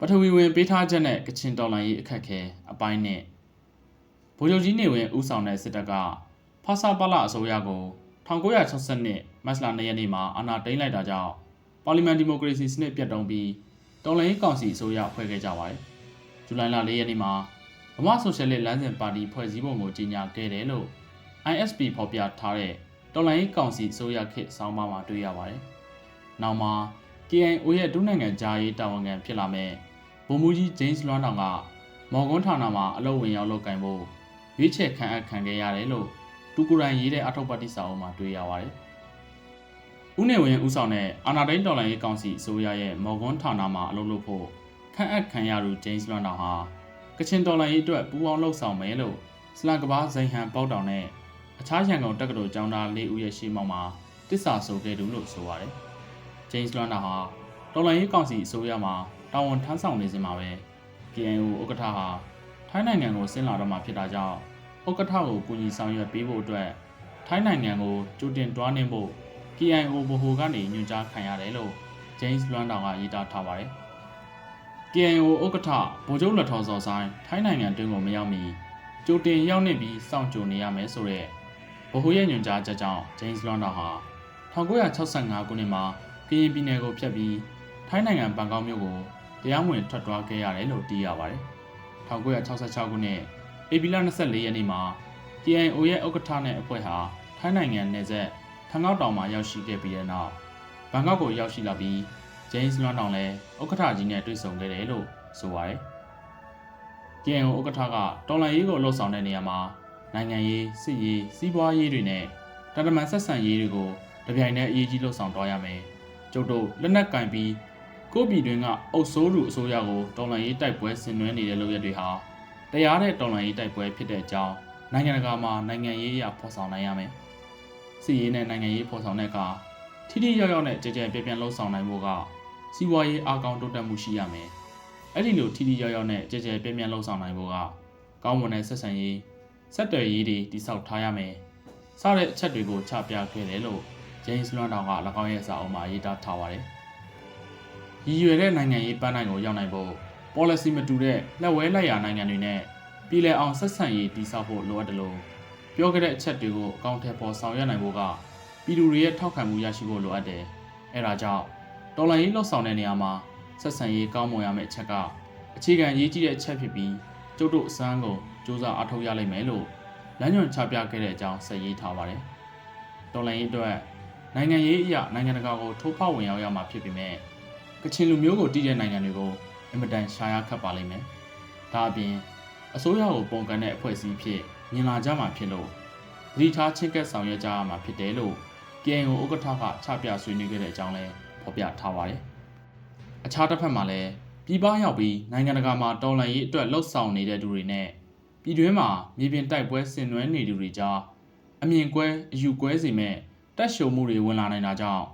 ပထဝီဝင်ပေးထားချက်နဲ့ကချင်တော်လှန်ရေးအခက်ခဲအပိုင်းနဲ့ဗိုလ်ချုပ်ကြီးနေဝင်ဦးဆောင်တဲ့စစ်တပ်ကဖာစာပလအစိုးရကို1962မတ်လ2ရက်နေ့မှာအာဏာသိမ်းလိုက်တာကြောင့်ပါလီမန်ဒီမိုကရေစီစနစ်ပြတ်တုံးပြီးတော်လှန်ရေးကောင်စီအစိုးရဖွဲ့ခဲ့ကြပါတယ်။ဇူလိုင်လ4ရက်နေ့မှာဗမာဆိုရှယ်လစ်လမ်းစဉ်ပါတီဖွဲ့စည်းပုံကိုကြေညာခဲ့တယ်လို့ ISP ဖော်ပြထားတဲ့တော်လှန်ရေးကောင်စီအစိုးရခေတ်ဆောင်းပါးမှာတွေ့ရပါတယ်။နောက်မှာ KIO ရဲ့ဒုနိုင်ငံဂျာရေးတာဝန်ခံဖြစ်လာမဲ့ ဗိုလ်မှူးကြီးဂျိမ်းစ်လွမ်းတောင်ကမော်ကွန်းဌာနမှာအလုပ်ဝင်ရောက်လုပ်ကင်ဖို့ရွေးချယ်ခံအပ်ခံခဲ့ရတယ်လို့တူကူရိုင်ရေးတဲ့အထောက်ပံ့တိစာအုပ်မှာတွေ့ရပါတယ်။ဦးနေဝင်းဦးဆောင်တဲ့အာနာဒိန်းတော်လှန်ရေးကောင်စီအစိုးရရဲ့မော်ကွန်းဌာနမှာအလုပ်လုပ်ဖို့ခံအပ်ခံရသူဂျိမ်းစ်လွမ်းတောင်ဟာကချင်တော်လှန်ရေးအတွက်ပူးပေါင်းလှုပ်ဆောင်မယ်လို့စလန်ကဘာဇိန်ဟန်ပေါက်တောင်နဲ့အခြားရန်ကုန်တက္ကသိုလ်ကျောင်းသား၄ဦးရဲ့ရှေ့မှောက်မှာတစ္ဆာဆိုခဲ့သူလို့ဆိုပါတယ်။ဂျိမ်းစ်လွမ်းတာဟာတော်လိုင်းရေးကောင်စီအစိုးရမှာ တာဝန်ထမ်းဆောင်နေစဉ်မှာပဲ KNU ဥက္ကဋ္ဌဟာထိုင်းနိုင်ငံကိုဆင်းလာတော့မှဖြစ်တာကြောင့်ဥက္ကဋ္ဌကိုကူညီဆောင်ရွက်ပေးဖို့အတွက်ထိုင်းနိုင်ငံကိုကြိုတင်တွားနှင်းဖို့ KNU ဗဟိုကနေညွှန်ကြားခံရတယ်လို့ဂျိမ်းစ်လွမ်းတာကရေးသားထားပါတယ်။ KNU ဥက္ကဋ္ဌဗိုလ်ချုပ်လက်ထော်စော်ဆိုင်ထိုင်းနိုင်ငံတွင်းကိုမရောက်မီကြိုတင်ရောက်နေပြီးစောင့်ကြိုနေရမယ်ဆိုတဲ့ဗဟိုရဲ့ညွှန်ကြားချက်ကြောင့်ဂျိမ်းစ်လွမ်းတာဟာ1965ခုနှစ်မှာကရင်ပြည်နယ်ကိုဖျက်ပြီးထိုင်းနိုင်ငံဘန်ကောက်မြို့ကို တရားဝင်ထွက်သွားခဲ့ရတယ်လို့သိရပါတယ်။1966ခုနှစ်ဧပြီလ24ရက်နေ့မှာ KIO ရဲ့ဥက္ကဋ္ဌနဲ့အဖွဲ့ဟာထိုင်းနိုင်ငံနယ်စပ်ထန်ကောက်တောင်မှာရောက်ရှိခဲ့ပြီးတဲ့နောက်ဘန်ကောက်ကိုရောက်ရှိလာပြီးဂျိမ်းစ်လွမ်းတောင်လည်းဥက္ကဋ္ဌကြီးနဲ့တွေ့ဆုံခဲ့တယ်လို့ဆိုပါတယ်။ KIO ဥက္ကဋ္ဌကတော်လန်ရေးကိုလှုပ်ဆောင်တဲ့နေရာမှာနိုင်ငံရေးစစ်ရေးစီးပွားရေးတွေနဲ့တန်တမန်ဆက်ဆံရေးတွေကိုတပြိုင်တည်းအရေးကြီးလှုပ်ဆောင်သွားရမယ်။ကျုပ်တို့လက်နက်ကင်ပြီး ကိုပြည်တွင်းကအုပ်စိုးသူအစိုးရကိုတော်လှန်ရေးတိုက်ပွဲဆင်နွှဲနေတဲ့လုပ်ရက်တွေဟာတရားတဲ့တော်လှန်ရေးတိုက်ပွဲဖြစ်တဲ့အကြောင်းနိုင်ငံတကာမှာနိုင်ငံရေးအရဖော်ဆောင်နိုင်ရမယ်။စစ်ရေးနဲ့နိုင်ငံရေးဖော်ဆောင်တဲ့အခါထိထိရောက်ရောက်နဲ့ကြကြပြန့်ပြန့်လှုပ်ဆောင်နိုင်ဖို့ကစီးပွားရေးအကောင်တိုးတက်မှုရှိရမယ်။အဲ့ဒီလိုထိထိရောက်ရောက်နဲ့ကြကြပြန့်ပြန့်လှုပ်ဆောင်နိုင်ဖို့ကကောင်းမွန်တဲ့ဆက်ဆံရေးဆက်သွယ်ရေးတွေတိစောက်ထားရမယ်။စတဲ့အချက်တွေကိုချပြခဲ့တယ်လို့ဂျိမ်းစ်လွမ်းတောင်က၎င်းရဲ့စာအုပ်မှာရေးသားထားပါတယ်။ ရည်ရွယ်တဲ့နိုင်ငံရေးပန်းနိုင်ကိုရောက်နိုင်ဖို့ policy မတူတဲ့လက်ဝဲလက်ရာနိုင်ငံတွေနဲ့ပြည်လည်အောင်ဆက်ဆံရေးတည်ဆောက်ဖို့လိုအပ်တယ်လို့ပြောခဲ့တဲ့အချက်တွေကိုအကောင့်ထဲပေါ်ဆောင်ရွက်နိုင်ဖို့ကပြည်သူတွေရဲ့ထောက်ခံမှုရရှိဖို့လိုအပ်တယ်။အဲဒါကြောင့်တော်လှန်ရေးလှုပ်ဆောင်တဲ့နေရာမှာဆက်ဆံရေးကောင်းမွန်ရမယ့်အချက်ကအခြေခံရေးကြီးတဲ့အချက်ဖြစ်ပြီးကျုပ်တို့အစမ်းကိုစ조사အားထုတ်ရလိမ့်မယ်လို့လမ်းညွှန်ချပြခဲ့တဲ့အကြောင်းဆက်ရေးထားပါတယ်။တော်လှန်ရေးအတွက်နိုင်ငံရေးအရာနိုင်ငံတကာကိုထိုးဖောက်ဝင်ရောက်ရမှာဖြစ်ပေမဲ့ ကချင်လူမျိုးကိုတည်တဲ့နိုင်ငံတွေကိုအင်မတန်ရှားရခတ်ပါလိမ့်မယ်။ဒါအပြင်အစိုးရကိုပုံကန်တဲ့အဖွဲ့အစည်းဖြစ်မြင်လာကြမှာဖြစ်လို့သတိထားချင့်ကပ်ဆောင်ရွက်ကြရမှာဖြစ်တယ်လို့ KNO ဥက္ကဋ္ဌကချပြဆွေးနွေးခဲ့တဲ့အကြောင်းလည်းဖော်ပြထားပါတယ်။အခြားတစ်ဖက်မှာလည်းပြည်ပရောက်ပြီးနိုင်ငံတကာမှာတော်လှန်ရေးအတွက်လှုပ်ဆောင်နေတဲ့သူတွေနဲ့ပြည်တွင်းမှာမြေပြင်တိုက်ပွဲဆင်နွှဲနေသူတွေကြားအမြင်ကွဲအယူကွဲစီမဲ့တက်ရှုံမှုတွေဝင်လာနိုင်တာကြောင့်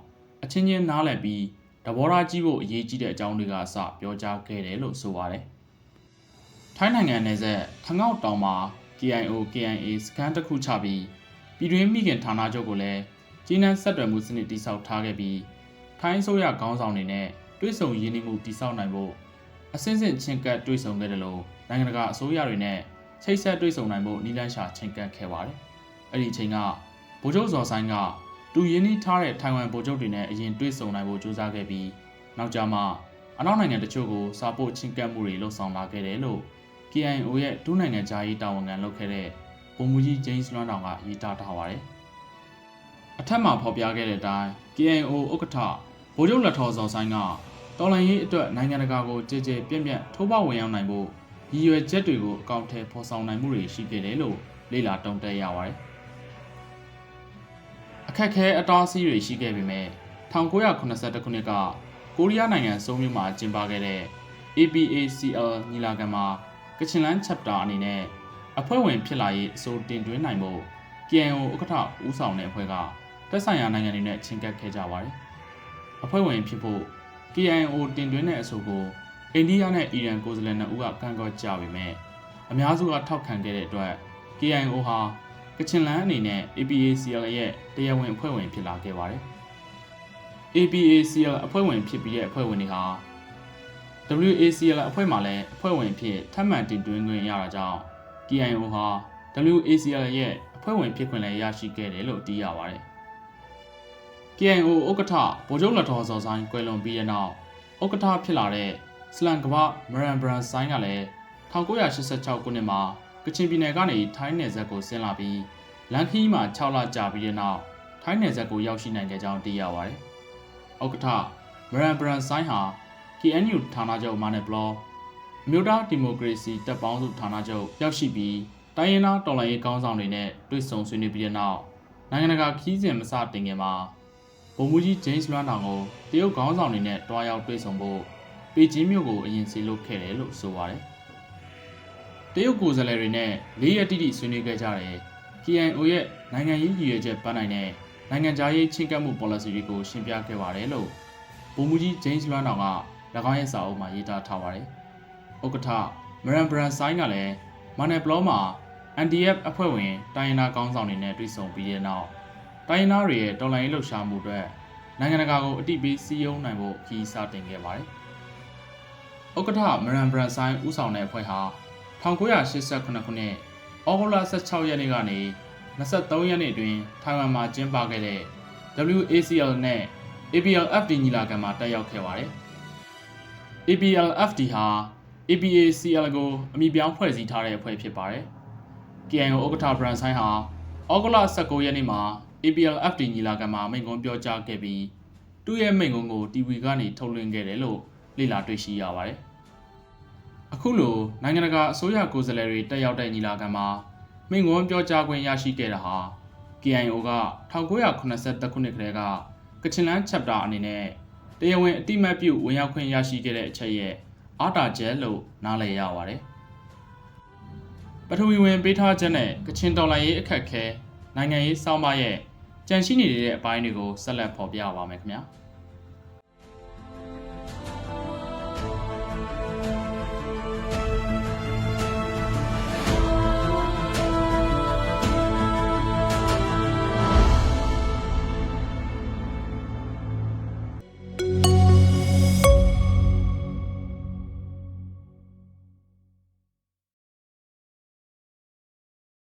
အချင်းချင်းနားလည်ပြီး တဘောထားကြီးဖို့အရေးကြီးတဲ့အကြောင်းတွေကအစပြောကြားခဲ့တယ်လို့ဆိုပါတယ်။ထိုင်းနိုင်ငံနယ်စပ်ထငေါက်တောင်မှာ KIO KIA စကန်တစ်ခုချပြီးပြည်တွင်းမိခင်ဌာနချုပ်ကိုလည်းကြီးနှံဆက်သွယ်မှုစနစ်တိစောက်ထားခဲ့ပြီးထိုင်းဆိုရခေါင်းဆောင်တွေနဲ့တွဲဆုံရင်းနှီးမှုတိစောက်နိုင်ဖို့အစင်းစင်ချင်းကပ်တွဲဆုံခဲ့တယ်လို့နိုင်ငံတကာအစိုးရတွေနဲ့ချိတ်ဆက်တွဲဆုံနိုင်ဖို့နီလန်းရှာချင်းကပ်ခဲ့ပါတယ်။အဲ့ဒီအချိန်ကဗိုလ်ချုပ်ဇော်ဆိုင်က တူရင်းနှီးထားတဲ့ထိုင်ဝမ်ဗိုလ်ချုပ်တွေနဲ့အရင်တွေ့ဆုံနိုင်ဖို့ကြိုးစားခဲ့ပြီးနောက်ကြမှာအနောက်နိုင်ငံတချို့ကိုစာပို့ချင်းကပ်မှုတွေလှုပ်ဆောင်လာခဲ့တယ်လို့ KIO ရဲ့ဒုနိုင်ငံခြားရေးတာဝန်ခံလုပ်ခဲ့တဲ့ဗိုလ်မှူးကြီးဂျိမ်းစ်လွမ်းတောင်ကရေးသားထားပါတယ်။အထက်မှာဖော်ပြခဲ့တဲ့အတိုင်း KIO ဥက္ကဋ္ဌဗိုလ်ချုပ်လက်ထော်စော်ဆိုင်ကတော်လှန်ရေးအတွက်နိုင်ငံတကာကိုကြည်ကြဲပြန့်ပြန့်ထိုးပေါက်ဝင်ရောက်နိုင်ဖို့ရည်ရွယ်ချက်တွေကိုအကောင့်ထဲဖော်ဆောင်နိုင်မှုတွေရှိခဲ့တယ်လို့လေ့လာတုံ့တက်ရပါတယ်။ အခက်ခဲအတားအဆီးတွေရှိခဲ့ပေမဲ့1982ခုနှစ်ကကိုရီးယားနိုင်ငံစိုးမြို့မှာကျင်းပခဲ့တဲ့ APACL ညီလာခံမှာကချင်လန်း chapter အနေနဲ့အဖွဲ့ဝင်ဖြစ်လာရေးအစိုးတင်သွင်းနိုင်ဖို့ KNO ဥက္ကဋ္ဌဦးဆောင်တဲ့အဖွဲ့ကတက်ဆိုင်ရာနိုင်ငံတွေနဲ့ချင်းကပ်ခဲ့ကြပါတယ်။အဖွဲ့ဝင်ဖြစ်ဖို့ KNO တင်သွင်းတဲ့အဆိုကိုအိန္ဒိယနဲ့အီရန်ကိုယ်စားလှယ်နှစ်ဦးကကန့်ကွက်ကြပေမဲ့အများစုကထောက်ခံခဲ့တဲ့အတွက် KNO ဟာ ကချင်လန်းအနေနဲ့ APACL ရဲ့တရားဝင်အဖွဲ့ဝင်ဖြစ်လာခဲ့ပါတယ်။ APACL အဖွဲ့ဝင်ဖြစ်ပြီးတဲ့အဖွဲ့ဝင်တွေဟာ WACL အဖွဲ့မှလည်းအဖွဲ့ဝင်အဖြစ်ထပ်မံတင်သွင်းခွင့်ရတာကြောင့် KIO ဟာ WACL ရဲ့အဖွဲ့ဝင်ဖြစ်ခွင့်လည်းရရှိခဲ့တယ်လို့သိရပါတယ်။ KIO ဥက္ကဋ္ဌဗိုလ်ချုပ်လက်တော်စော်ဆိုင်ကွယ်လွန်ပြီးတဲ့နောက်ဥက္ကဋ္ဌဖြစ်လာတဲ့စလန်ကဘာမရန်ဘရန်ဆိုင်ကလည်း1986ခုနှစ်မှာ ကချင်ပြည်နယ်ကနေထိုင်းနယ်စပ်ကိုဆင်းလာပြီးလန်ခီးမှာ6လကြာပြီးတဲ့နောက်ထိုင်းနယ်စပ်ကိုရောက်ရှိနိုင်ခဲ့ကြောင်းသိရပါတယ်။ဥက္ကဋ္ဌမရန်ဘရန်ဆိုင်ဟာ KNU ဌာနချုပ်မာနယ်ဘလော့အမျိုးသားဒီမိုကရေစီတပ်ပေါင်းစုဌာနချုပ်ရောက်ရှိပြီးတိုင်းရင်းသားတော်လှန်ရေးခေါင်းဆောင်တွေနဲ့တွေ့ဆုံဆွေးနွေးပြီးတဲ့နောက်နိုင်ငံတကာခီးစဉ်မစတင်ခင်မှာဗိုလ်မှူးကြီးဂျိမ်းစ်လွမ်းတောင်ကိုတရုတ်ခေါင်းဆောင်တွေနဲ့တွားရောက်တွေ့ဆုံဖို့ပေကျင်းမြို့ကိုအရင်စီလုပ်ခဲ့တယ်လို့ဆိုပါတယ်။ တရုတ်ကိုယ်စားလှယ်တွေနဲ့လေးရက်တိတိဆွေးနွေးခဲ့ကြတယ်။ KNO ရဲ့နိုင်ငံရေးရည်ရွယ်ချက်ပန်းနိုင်တဲ့နိုင်ငံခြားရေးချင်းကပ်မှု policy တွေကိုရှင်းပြခဲ့ပါတယ်လို့ဗိုလ်မှူးကြီးဂျိမ်းစ်လွမ်းတောင်က၎င်းရဲ့စာအုပ်မှာရေးသားထားပါတယ်။ဥက္ကဋ္ဌမရန်ဘရန်ဆိုင်ကလည်းမာနယ်ဘလောမှာ NDF အဖွဲ့ဝင်တိုင်းရင်းသားကောင်းဆောင်တွေနဲ့တွေ့ဆုံပြီးတဲ့နောက်တိုင်းရင်းသားတွေရဲ့တော်လှန်ရေးလှုပ်ရှားမှုတွေနိုင်ငံတကာကိုအတိပေးစည်းရုံးနိုင်ဖို့ခီးစတင်ခဲ့ပါတယ်။ဥက္ကဋ္ဌမရန်ဘရန်ဆိုင်ဦးဆောင်တဲ့အဖွဲ့ဟာ 1988ခုနှစ်ဩဂုတ်လ16ရက်နေ့ကနေ23ရက်နေ့အတွင်းထိုင်ဝမ်မှာကျင်းပခဲ့တဲ့ WACL နဲ့ APLFD ညီလာခံမှာတက်ရောက်ခဲ့ပါတယ်။ APLFD ဟာ APACL ကိုအမည်ပြောင်းဖွဲ့စည်းထားတဲ့အဖွဲ့ဖြစ်ပါတယ်။ KIO ဥက္ကဋ္ဌဘရန်ဆိုင်ဟာဩဂုတ်လ19ရက်နေ့မှာ APLFD ညီလာခံမှာမိန့်ခွန်းပြောကြားခဲ့ပြီးသူ့ရဲ့မိန့်ခွန်းကို TV ကနေထုတ်လွှင့်ခဲ့တယ်လို့လေ့လာတွေ့ရှိရပါတယ်။ အခုလိုနိုင်ငံတကာအစိုးရကိုယ်စားလှယ်တွေတက်ရောက်တဲ့ညီလာခံမှာမိန့်ခွန်းပြောကြားခွင့်ရရှိခဲ့တာဟာ KIO က1982ခုနှစ်ကတည်းကကချင်လန်း chapter အနေနဲ့တရားဝင်အတိမတ်ပြုဝင်ရောက်ခွင့်ရရှိခဲ့တဲ့အချက်ရဲ့အားတာချက်လို့နားလည်ရပါတယ်။ပထဝီဝင်ပေးထားချက်နဲ့ကချင်တော်လှန်ရေးအခက်အခဲနိုင်ငံရေးစောင့်မရဲ့ကြန့်ရှိနေတဲ့အပိုင်းတွေကိုဆက်လက်ဖော်ပြပါမယ်ခင်ဗျာ။